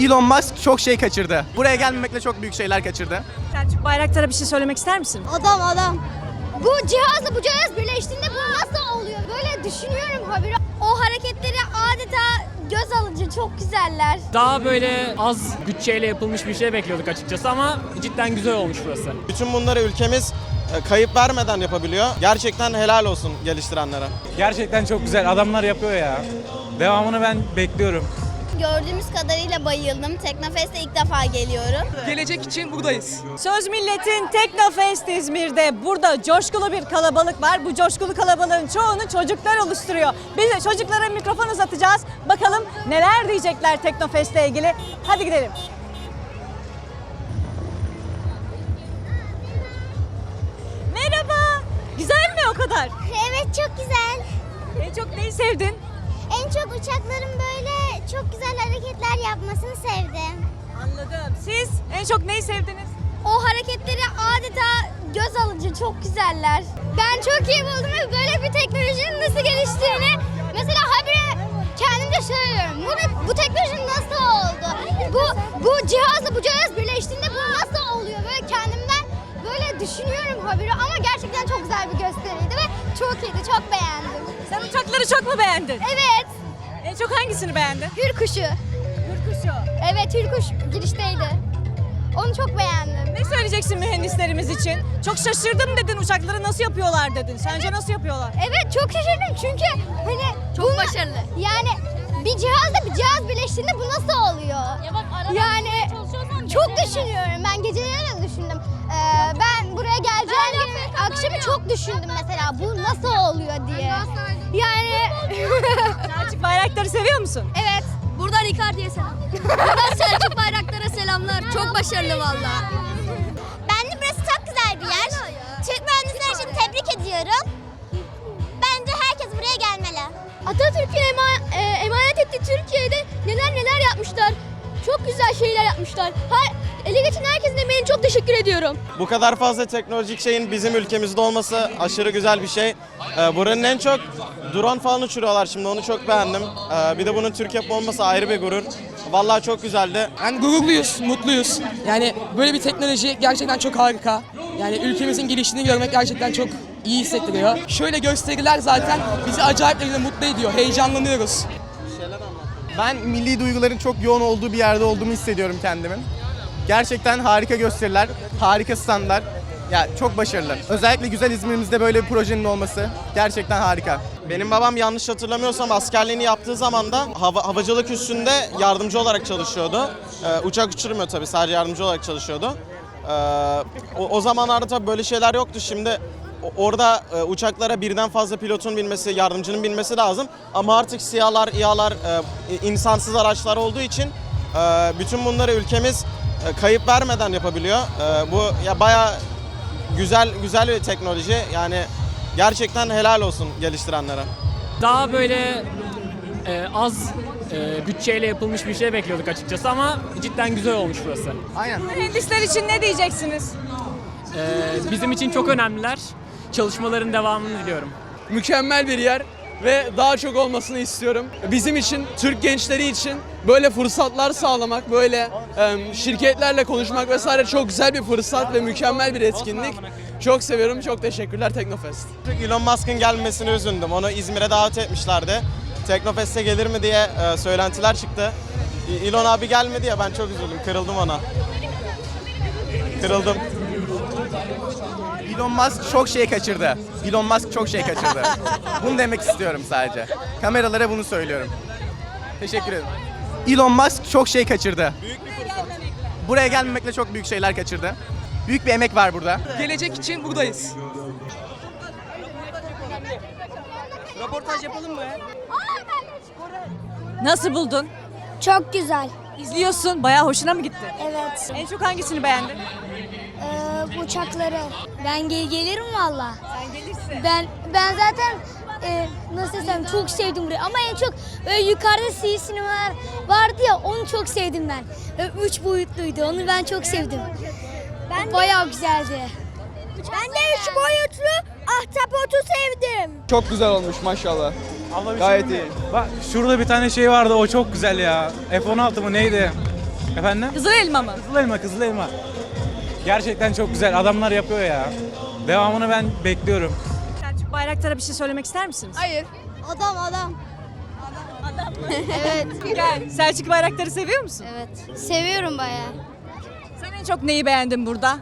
Elon Musk çok şey kaçırdı. Buraya gelmemekle çok büyük şeyler kaçırdı. Selçuk Bayraktar'a bir şey söylemek ister misin? Adam adam. Bu cihazla bu cihaz birleştiğinde bu nasıl oluyor? Böyle düşünüyorum habire. O hareketleri adeta göz alıcı, çok güzeller. Daha böyle az bütçeyle yapılmış bir şey bekliyorduk açıkçası ama cidden güzel olmuş burası. Bütün bunları ülkemiz e, kayıp vermeden yapabiliyor. Gerçekten helal olsun geliştirenlere. Gerçekten çok güzel. Adamlar yapıyor ya. Devamını ben bekliyorum. Gördüğümüz kadarıyla bayıldım. Teknofest'e ilk defa geliyorum. Gelecek için buradayız. Söz Millet'in Teknofest İzmir'de. Burada coşkulu bir kalabalık var. Bu coşkulu kalabalığın çoğunu çocuklar oluşturuyor. Biz de çocuklara mikrofon uzatacağız. Bakalım neler diyecekler Teknofest'le ilgili. Hadi gidelim. Merhaba. Güzel mi o kadar? Evet çok güzel. En çok neyi sevdin? En çok uçakların böyle çok güzel hareketler yapmasını sevdim. Anladım. Siz en çok neyi sevdiniz? O hareketleri adeta göz alıcı, çok güzeller. Ben çok iyi buldum ve böyle bir teknolojinin nasıl geliştiğini mesela habire kendimce söylüyorum. Bu, bu teknoloji nasıl oldu? Bu, bu cihazla bu cihaz birleştiğinde bu nasıl düşünüyorum habire ama gerçekten çok güzel bir gösteriydi ve çok iyiydi, çok beğendim. Sen uçakları çok mu beğendin? Evet, En çok hangisini beğendin? hür kuşu. Hürkuşu. Evet, hür kuş girişteydi. Onu çok beğendim. Ne söyleyeceksin mühendislerimiz için? Çok şaşırdım dedin uçakları nasıl yapıyorlar dedin. Sence nasıl yapıyorlar? Evet çok şaşırdım çünkü hani çok başarılı. Yani bir cihazla bir cihaz birleştiğinde bu nasıl oluyor? yani çok düşünüyorum. Ben geceleri de düşündüm. Ee, ben geleceğim akşamı çok düşündüm mesela bu nasıl oluyor diye. Yani Selçuk Bayraktar'ı seviyor musun? evet. Buradan Icardi'ye selam. Buradan Selçuk Bayraktar'a selamlar. Çok başarılı valla. Bence burası çok güzel bir yer. Türk mühendisler için tebrik ediyorum. Bence herkes buraya gelmeli. Atatürk'ün ema- e, emanet ettiği Türkiye'de neler neler yapmışlar. Çok güzel şeyler yapmışlar. Her, ele geçen herkesin teşekkür ediyorum. Bu kadar fazla teknolojik şeyin bizim ülkemizde olması aşırı güzel bir şey. Ee, buranın en çok drone falan uçuruyorlar şimdi onu çok beğendim. Ee, bir de bunun Türk yapımı olması ayrı bir gurur. Vallahi çok güzeldi. Yani gururluyuz, mutluyuz. Yani böyle bir teknoloji gerçekten çok harika. Yani ülkemizin geliştiğini görmek gerçekten çok iyi hissettiriyor. Şöyle gösteriler zaten bizi acayip derecede mutlu ediyor. Heyecanlanıyoruz. Ben milli duyguların çok yoğun olduğu bir yerde olduğumu hissediyorum kendimin. Gerçekten harika gösteriler, harika standlar. Ya çok başarılı. Özellikle güzel İzmir'imizde böyle bir projenin olması gerçekten harika. Benim babam yanlış hatırlamıyorsam askerliğini yaptığı zaman da hava, havacılık üstünde yardımcı olarak çalışıyordu. Ee, uçak uçurmuyor tabii sadece yardımcı olarak çalışıyordu. Ee, o, o zamanlarda tabii böyle şeyler yoktu. Şimdi orada e, uçaklara birden fazla pilotun binmesi, yardımcının binmesi lazım. Ama artık SİHA'lar, İHA'lar, e, insansız araçlar olduğu için e, bütün bunları ülkemiz kayıp vermeden yapabiliyor. E, bu ya bayağı güzel güzel bir teknoloji. Yani gerçekten helal olsun geliştirenlere. Daha böyle e, az e, bütçeyle yapılmış bir şey bekliyorduk açıkçası ama cidden güzel olmuş burası. Aynen. Mühendisler için ne diyeceksiniz? E, bizim için çok önemliler. Çalışmaların devamını diliyorum. Mükemmel bir yer ve daha çok olmasını istiyorum. Bizim için, Türk gençleri için böyle fırsatlar sağlamak, böyle şirketlerle konuşmak vesaire çok güzel bir fırsat ve mükemmel bir etkinlik. Çok seviyorum, çok teşekkürler Teknofest. Elon Musk'ın gelmesine üzüldüm. Onu İzmir'e davet etmişlerdi. Teknofest'e gelir mi diye e, söylentiler çıktı. Elon abi gelmedi ya ben çok üzüldüm. Kırıldım ona. Kırıldım. Elon Musk çok şey kaçırdı. Elon Musk çok şey kaçırdı. bunu demek istiyorum sadece. Kameralara bunu söylüyorum. Teşekkür ederim. Elon Musk çok şey kaçırdı. Buraya gelmemekle çok büyük şeyler kaçırdı. Büyük bir emek var burada. Gelecek için buradayız. Nasıl buldun? Çok güzel. İzliyorsun. Bayağı hoşuna mı gitti? Evet. En çok hangisini beğendin? Ee, uçakları. Ben ge- gelirim valla. Sen gelirsin. Ben ben zaten e, nasıl desem çok sevdim burayı ama en çok böyle yukarıda C sinemalar vardı ya onu çok sevdim ben. Böyle üç boyutluydu onu ben çok sevdim. Ben Bayağı güzeldi. Ben de üç boyutlu ahtapotu sevdim. Çok güzel olmuş maşallah. Gayet iyi. Bak şurada bir tane şey vardı o çok güzel ya. F-16 mı neydi? Efendim? Kızıl elma mı? Kızıl elma, kızıl elma. Gerçekten çok güzel. Adamlar yapıyor ya. Devamını ben bekliyorum. Selçuk Bayraktar'a bir şey söylemek ister misiniz? Hayır. Adam adam. evet. Gel. Selçuk Bayraktar'ı seviyor musun? Evet. Seviyorum bayağı. Sen en çok neyi beğendin burada?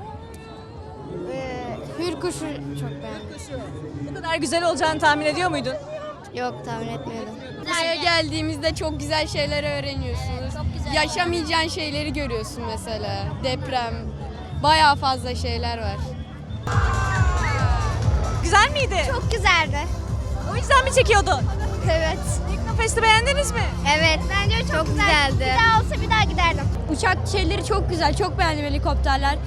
Hür kuşu çok beğendim. Bu kadar güzel olacağını tahmin ediyor muydun? Yok tahmin etmiyordum. Buraya geldiğimizde çok güzel şeyler öğreniyorsunuz. Yaşamayacağın şeyleri görüyorsun mesela. Deprem. Bayağı fazla şeyler var. Güzel miydi? Çok güzeldi. O yüzden mi çekiyordun? Evet. Teknofest'i beğendiniz mi? Evet. Bence çok, güzeldi. Bir daha olsa bir daha giderdim. Uçak şeyleri çok güzel. Çok beğendim helikopterler.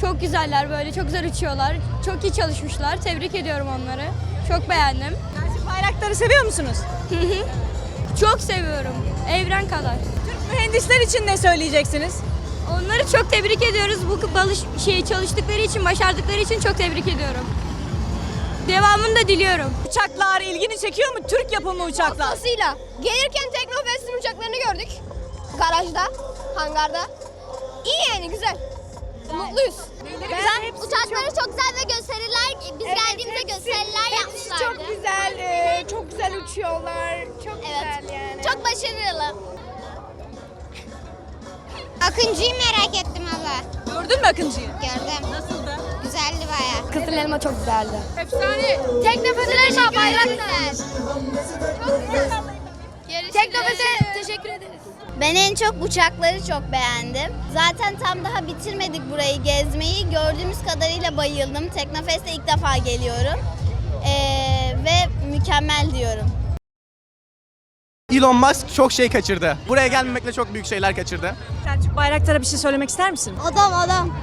Çok güzeller böyle. Çok güzel uçuyorlar. Çok iyi çalışmışlar. Tebrik ediyorum onları. Çok beğendim. Selçuk Bayraktar'ı seviyor musunuz? Çok seviyorum. Evren kadar. Türk mühendisler için ne söyleyeceksiniz? Onları çok tebrik ediyoruz. Bu balış şey çalıştıkları için, başardıkları için çok tebrik ediyorum. Devamını da diliyorum. Uçaklar ilgini çekiyor mu? Türk yapımı uçaklar. Fazlasıyla. Gelirken Teknofest'in uçaklarını gördük. Garajda, hangarda. İyi yani güzel. Mutluyuz. güzel. Uçakları çok güzel ve gösteriler. Biz geldiğimizde gösteriler yapmışlardı. Çok güzel, uçuyorlar. Çok Evet. güzel yani. Çok başarılı. Akıncı'yı merak ettim abla. Gördün mü Akıncı'yı? Gördüm. Nasıldı? Güzeldi bayağı. Kızıl elma çok güzeldi. Efsane. Teknofest'e elma bayraklar. Çok güzel. Teknofest'e teşekkür ederiz. Ben en çok uçakları çok beğendim. Zaten tam daha bitirmedik burayı gezmeyi. Gördüğümüz kadarıyla bayıldım. Teknofest'e ilk defa geliyorum. Ee, ve mükemmel diyorum. Elon Musk çok şey kaçırdı. Buraya gelmemekle çok büyük şeyler kaçırdı. Selçuk Bayraktar'a bir şey söylemek ister misin? Adam adam.